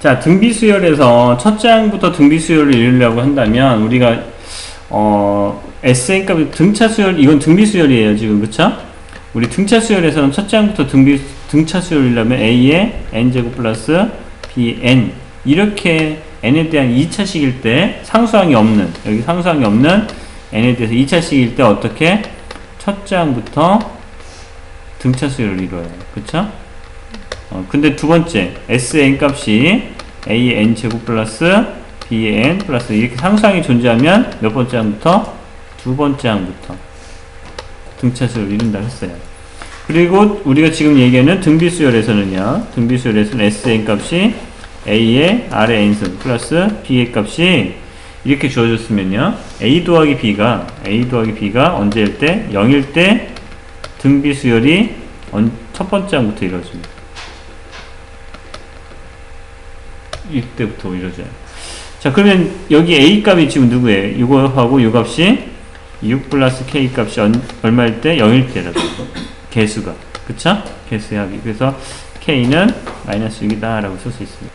자, 등비 수열에서 첫째 항부터 등비 수열을 이루려고 한다면 우리가 어 SA 값이 등차 수열 이건 등비 수열이에요 지금 그쵸? 우리 등차 수열에서는 첫째 항부터 등비 등차 수열이려면 A의 n 제곱 플러스 Bn 이렇게 n에 대한 2차식일 때 상수항이 없는 여기 상수항이 없는 n에 대해서 2차식일 때 어떻게 첫째 항부터 등차 수열을 이루어요 그쵸? 어, 근데 두 번째 Sn 값이 An 제곱 플러스 Bn 플러스 이렇게 상수항이 존재하면 몇 번째 항부터? 두 번째 항부터 등차수를 이룬다 했어요. 그리고 우리가 지금 얘기하는 등비수열에서는요. 등비수열에서는 Sn 값이 A의 R의 n승 플러스 B의 값이 이렇게 주어졌으면요. A 더하기 B가 A 더하기 B가 언제일 때? 0일 때 등비수열이 언- 첫 번째 항부터 이루어집니다. 이때부터 이루어져요. 자, 그러면 여기 A 값이 지금 누구예요? 이거하고 이 값이 6 플러스 K 값이 얼- 얼마일 때? 0일 때라고. 개수가. 그쵸? 개수의 합이. 그래서 K는 마이너스 6이다 라고 쓸 수 있습니다.